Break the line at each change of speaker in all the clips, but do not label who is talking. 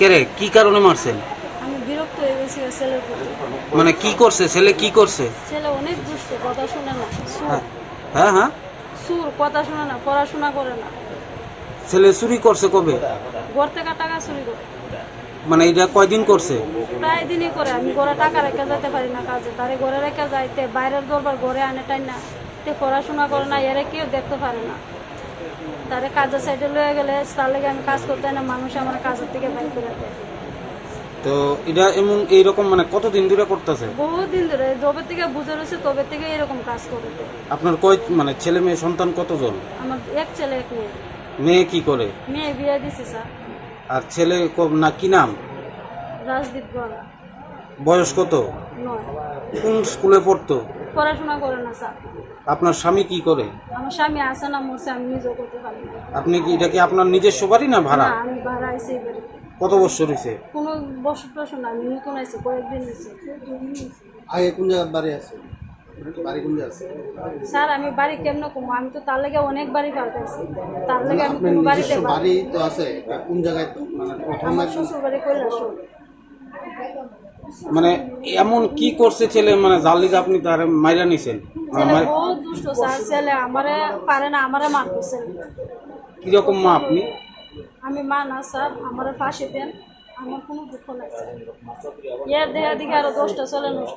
কেরে কি কারণে মারছেন?
আমি বিরক্ত হয়ে গেছি ওই ছেলের প্রতি।
মানে কি করছে? ছেলে কি করছে?
ছেলে অনেক দুষ্ট কথা শুনে না। সুর।
হ্যাঁ। হ্যাঁ হ্যাঁ।
সুর কথা শুনে না পড়াশোনা করে না।
ছেলে চুরি করছে কবে?
ঘর থেকে টাকা চুরি করে।
মানে এটা কয়দিন করছে?
প্রায় দিনই করে। আমি ঘরে টাকা রেখে যেতে পারি না কাজে। তারে ঘরে রেখে যাইতে বাইরের দরবার ঘরে আনে টাই না তে পড়াশোনা করে না এরা কেউ দেখতে পারে না। তারে কাজের সাইডে লয়ে গেলে তার লেগে আমি কাজ করতে না মানুষ আমার কাজের থেকে বাইর করে দেয়।
তো এটা এমন এইরকম মানে কতদিন ধরে করতেছে?
বহুত দিন ধরে যবে থেকে বুঝে রয়েছে তবে থেকে এরকম কাজ করে
আপনার কয় মানে ছেলে মেয়ে সন্তান কতজন?
আমার এক ছেলে এক মেয়ে।
মেয়ে কি করে?
মেয়ে বিয়ে দিছে স্যার।
আর ছেলে না কি নাম?
রাজদীপ গড়া।
বয়স কত?
নয়।
কোন স্কুলে পড়তো?
পড়াশোনা করে না স্যার।
আপনার স্বামী কি করে?
আমার স্বামী আসে না মরছে আমি নিজেও করতে পারি না।
আপনি কি এটা কি আপনার নিজস্ব বাড়ি না ভাড়া?
না, আমি ভাড়া এবারে
কত বছর হয়েছে
কোনো বছর টসর না আমি নতুন আইসি কয়েকদিন হয়েছে
আগে কোন জায়গায় বাড়ি আছে? বাড়ি কোন জায়গায় আছে?
স্যার আমি বাড়ি কেমন কমো? আমি তো তার লাগে অনেক বাড়ি পাল্টাইছি। তার লাগে আমি
আপনার
কোনো বাড়িতে
নিজস্ব বাড়ি তো আছে কোন জায়গায় মানে প্রথমে
আমার শ্বশুর বাড়ি কৈলাসর।
মানে এমন কি করছে ছেলে মানে জালিকে আপনি তার মাইরা নিছেন? মানে
বহুত দুষ্ট স্যার ছেলে আমারে পারে না আমারে মারতেছে
কীরকম মা আপনি?
আমি মা না স্যার আমারে ফাঁসি দেন আমার কোনো দুঃখ নাই স্যার। এর দেহা দিকে আরও দশটা চলে নষ্ট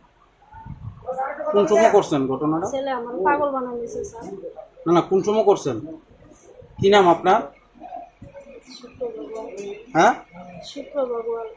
কোন সময় করছেন ঘটনাটা?
ছেলে আমার পাগল বানাই দিয়েছে স্যার।
না না কোন সময় করছেন? কি নাম আপনার? হ্যাঁ?
শুক্র ভগবান